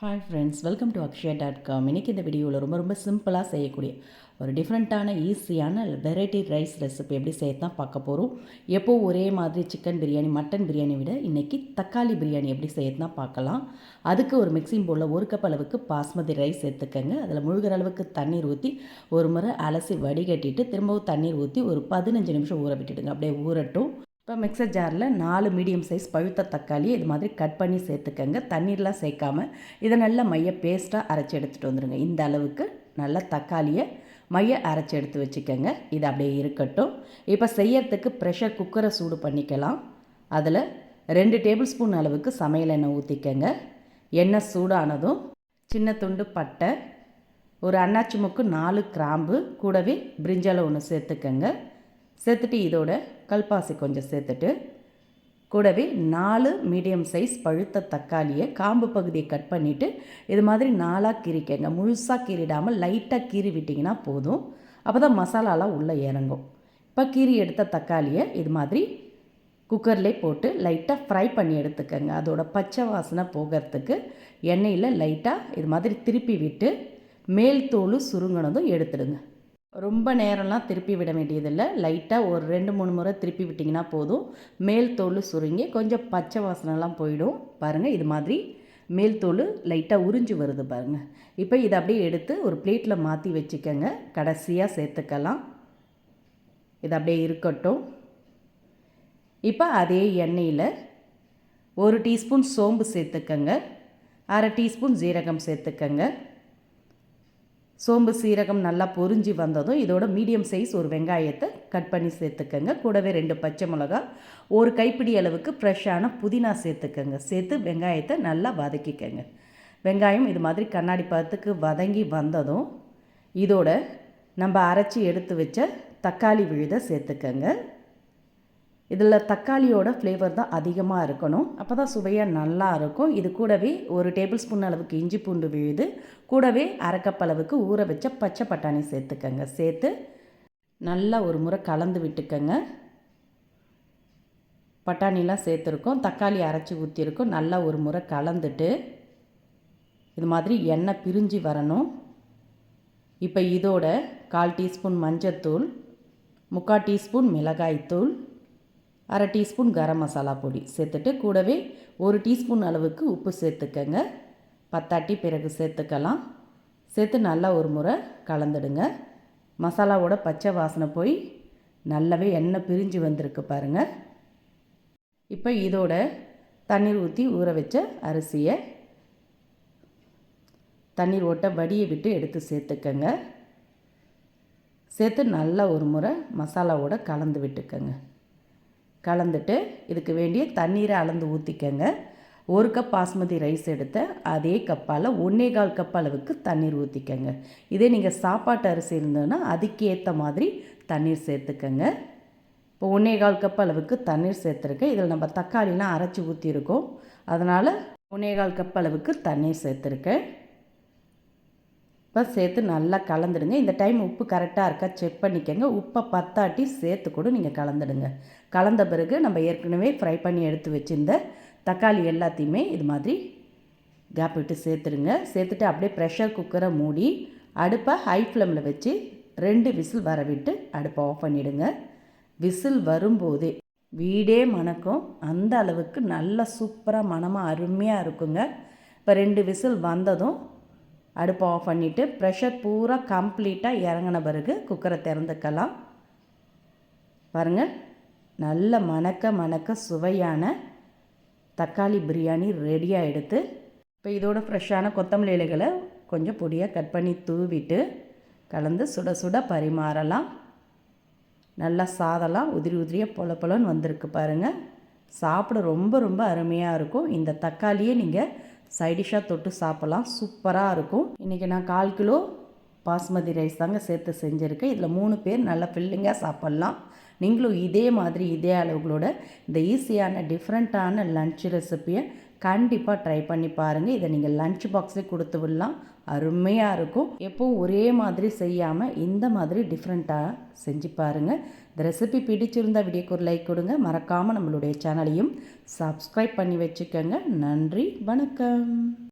Hi friends welcome to Akshaya dot com இன்றைக்கி இந்த வீடியோவில் ரொம்ப ரொம்ப சிம்பிளாக செய்யக்கூடிய ஒரு டிஃப்ரெண்ட்டான ஈஸியான வெரைட்டி ரைஸ் ரெசிபி எப்படி செய்யத்தான் பார்க்க போகிறோம் எப்போது ஒரே மாதிரி சிக்கன் பிரியாணி மட்டன் பிரியாணி விட இன்றைக்கி தக்காளி பிரியாணி எப்படி செய்யத்தான் பார்க்கலாம். அதுக்கு ஒரு மிக்சிங் போலில் ஒரு கப் அளவுக்கு பாஸ்மதி ரைஸ் எடுத்துக்கங்க அதில் முழுகிற அளவுக்கு தண்ணீர் ஊற்றி ஒரு முறை அலசி வடிகட்டிட்டு திரும்பவும் தண்ணீர் ஊற்றி ஒரு பதினஞ்சு நிமிஷம் ஊற விட்டுடுங்க. அப்படியே ஊறட்டும். இப்போ மிக்சர் ஜாரில் நாலு மீடியம் சைஸ் பழுத்த தக்காளி இது மாதிரி கட் பண்ணி சேர்த்துக்கங்க. தண்ணீர்லாம் சேர்க்காமல் இதை நல்லா மைய பேஸ்ட்டாக அரைச்சி எடுத்துகிட்டு வந்துடுங்க இந்த அளவுக்கு நல்லா தக்காளியை மைய அரைச்சி எடுத்து வச்சுக்கோங்க. இது அப்படியே இருக்கட்டும். இப்போ செய்யறதுக்கு ப்ரெஷர் குக்கரை சூடு பண்ணிக்கலாம். அதில் ரெண்டு டேபிள் ஸ்பூன் அளவுக்கு சமையல் எண்ணெய் ஊற்றிக்கங்க எண்ணெய் சூடானதும் சின்ன துண்டு பட்டை ஒரு அன்னாச்சி முக்கு நாலு கிராம்பு கூடவே பிரிஞ்சாலை ஒன்று சேர்த்துக்கங்க. சேர்த்துட்டு இதோட கல்பாசி கொஞ்சம் சேர்த்துட்டு கூடவே நாலு மீடியம் சைஸ் பழுத்த தக்காளியை காம்பு பகுதியை கட் பண்ணிவிட்டு இது மாதிரி நாலாக கீறிக்கங்க. முழுசாக கீறிடாமல் லைட்டாக கீறி விட்டிங்கன்னா போதும். அப்போ தான் மசாலாலாம் உள்ளே இறங்கும். இப்போ கீறி எடுத்த தக்காளியை இது மாதிரி குக்கர்லே போட்டு லைட்டாக ஃப்ரை பண்ணி எடுத்துக்கோங்க. அதோட பச்சை வாசனை போகிறதுக்கு எண்ணெயில் லைட்டாக இது மாதிரி திருப்பி விட்டு மேல் தோல் சுருங்கினதும் எடுத்துடுங்க. ரொம்ப நேரம்லாம் திருப்பி விட வேண்டியதில்லை. லைட்டாக ஒரு ரெண்டு மூணு முறை திருப்பி விட்டிங்கன்னா போதும். மேல் தோல் சுருங்கி கொஞ்சம் பச்சை வாசனைலாம் போயிடும். பாருங்கள் இது மாதிரி மேல் தோல் லைட்டாக உறிஞ்சி வருது பாருங்கள் இப்போ இதை அப்படியே எடுத்து ஒரு பிளேட்டில் மாற்றி வச்சுக்கோங்க. கடைசியாக சேர்த்துக்கலாம். இது அப்படியே இருக்கட்டும். இப்போ அதே எண்ணெயில் ஒரு டீஸ்பூன் சோம்பு சேர்த்துக்கங்க. அரை டீஸ்பூன் ஜீரகம் சேர்த்துக்கங்க. சோம்பு சீரகம் நல்லா பொறிஞ்சி வந்ததும் இதோட மீடியம் சைஸ் ஒரு வெங்காயத்தை கட் பண்ணி சேர்த்துக்கங்க. கூடவே ரெண்டு பச்சை மிளகா ஒரு கைப்பிடி அளவுக்கு ஃப்ரெஷ்ஷான புதினா சேர்த்துக்கங்க. சேர்த்து வெங்காயத்தை நல்லா வதக்கிக்கங்க. வெங்காயம் இது மாதிரி கண்ணாடி பதத்துக்கு வதங்கி வந்ததும் இதோட நம்ம அரைச்சி எடுத்து வச்ச தக்காளி விழுதை சேர்த்துக்கங்க. இதில் தக்காளியோட ஃப்ளேவர் தான் அதிகமாக இருக்கணும். அப்போ தான் சுவையாக நல்லா இருக்கும். இது கூடவே ஒரு டேபிள் ஸ்பூன் அளவுக்கு இஞ்சி பூண்டு விழுது கூடவே அரைக்கப் அளவுக்கு ஊற வச்ச பச்சை பட்டாணி சேர்த்துக்கங்க. சேர்த்து நல்லா ஒரு முறை கலந்து விட்டுக்கங்க. பட்டாணிலாம் சேர்த்துருக்கோம். தக்காளி அரைச்சி ஊற்றிருக்கோம் நல்லா ஒரு முறை கலந்துட்டு இது மாதிரி எண்ணெய் பிரிஞ்சு வரணும். இப்போ இதோட கால் டீஸ்பூன் மஞ்சத்தூள் முக்கால் டீஸ்பூன் மிளகாய்த்தூள் அரை டீஸ்பூன் கரம் மசாலா பொடி சேர்த்துட்டு கூடவே ஒரு டீஸ்பூன் அளவுக்கு உப்பு சேர்த்துக்கங்க. பத்தாட்டி பிறகு சேர்த்துக்கலாம். சேர்த்து நல்லா ஒரு முறை கலந்துடுங்க. மசாலாவோட பச்சை வாசனை போய் நல்லாவே எண்ணெய் பிரிஞ்சு வந்திருக்கு பாருங்கள் இப்போ இதோட தண்ணீர் ஊற்றி ஊற வச்ச அரிசியை தண்ணீர் ஓட்ட வடியை விட்டு எடுத்து சேர்த்துக்கங்க. சேர்த்து நல்லா ஒரு முறை மசாலாவோட கலந்து விட்டுக்கங்க. கலந்துட்டு இதுக்கு வேண்டிய தண்ணீரை அளந்து ஊற்றிக்கங்க ஒரு கப் பாஸ்மதி ரைஸ் எடுத்த அதே கப்பால் ஒன்றே கால் கப் அளவுக்கு தண்ணீர் ஊற்றிக்கங்க இதே நீங்கள் சாப்பாட்டு அரிசி இருந்ததுன்னா அதுக்கேற்ற மாதிரி தண்ணீர் சேர்த்துக்கங்க. இப்போ ஒன்றே கால் கப் அளவுக்கு தண்ணீர் சேர்த்துருக்கேன். இதில் நம்ம தக்காளிலாம் அரைச்சி ஊற்றிருக்கோம் அதனால் ஒன்றே கால் கப் அளவுக்கு தண்ணீர் சேர்த்துருக்கேன். இப்போ சேர்த்து நல்லா கலந்துடுங்க. இந்த டைம் உப்பு கரெக்டாக இருக்கா செக் பண்ணிக்கோங்க. உப்பை பத்தாட்டி சேர்த்து கூட நீங்கள் கலந்துடுங்க. கலந்த பிறகு நம்ம ஏற்கனவே ஃப்ரை பண்ணி எடுத்து வச்சுருந்த தக்காளி எல்லாத்தையுமே இது மாதிரி கேப் விட்டு சேர்த்துடுங்க. சேர்த்துட்டு அப்படியே ப்ரெஷர் குக்கரை மூடி அடுப்பை ஹை ஃப்ளேமில் வச்சு ரெண்டு விசில் வர விட்டு அடுப்பை ஆஃப் பண்ணிவிடுங்க விசில் வரும்போதே வீடே மணக்கும். அந்த அளவுக்கு நல்லா சூப்பராக மனமாக அருமையாக இருக்குங்க. இப்போ ரெண்டு விசில் வந்ததும் அடுப்பை ஆஃப் பண்ணிவிட்டு ப்ரெஷர் பூரா கம்ப்ளீட்டாக இறங்கின பிறகு குக்கரை திறந்துக்கலாம். பாருங்கள் நல்ல மணக்க மணக்க சுவையான தக்காளி பிரியாணி ரெடியாக எடுத்து இப்போ இதோட ஃப்ரெஷ்ஷான கொத்தமல்லி இலைகளை கொஞ்சம் பொடியாக கட் பண்ணி தூவிட்டு கலந்து சுட சுட பரிமாறலாம். நல்லா சாதலாம் உதிரி உதிரியாக பொல பொலன்னு வந்திருக்கு பாருங்கள் சாப்பிட ரொம்ப ரொம்ப அருமையாக இருக்கும். இந்த தக்காளியே நீங்கள் சைடிஷாக தொட்டு சாப்பிட்லாம். சூப்பராக இருக்கும். இன்றைக்கி நான் கால் கிலோ பாஸ்மதி ரைஸ் தாங்க சேர்த்து செஞ்சுருக்கேன். இதில் மூணு பேர் நல்லா ஃபில்லிங்காக சாப்பிட்லாம். நீங்களும் இதே மாதிரி இதே அளவுகளோட இந்த ஈஸியான டிஃப்ரெண்ட்டான லன்ச் ரெசிப்பியை கண்டிப்பாக ட்ரை பண்ணி பாருங்கள் இதை நீங்கள் லன்ச் பாக்ஸே கொடுத்து விடலாம். அருமையாக இருக்கும். எப்போவும் ஒரே மாதிரி செய்யாமல் இந்த மாதிரி டிஃப்ரெண்ட்டாக செஞ்சு பாருங்கள் இந்த ரெசிபி பிடிச்சிருந்தா வீடியோக்கு ஒரு லைக் கொடுங்க. மறக்காமல் நம்மளுடைய சேனலையும் சப்ஸ்கிரைப் பண்ணி வச்சுக்கோங்க. நன்றி வணக்கம்.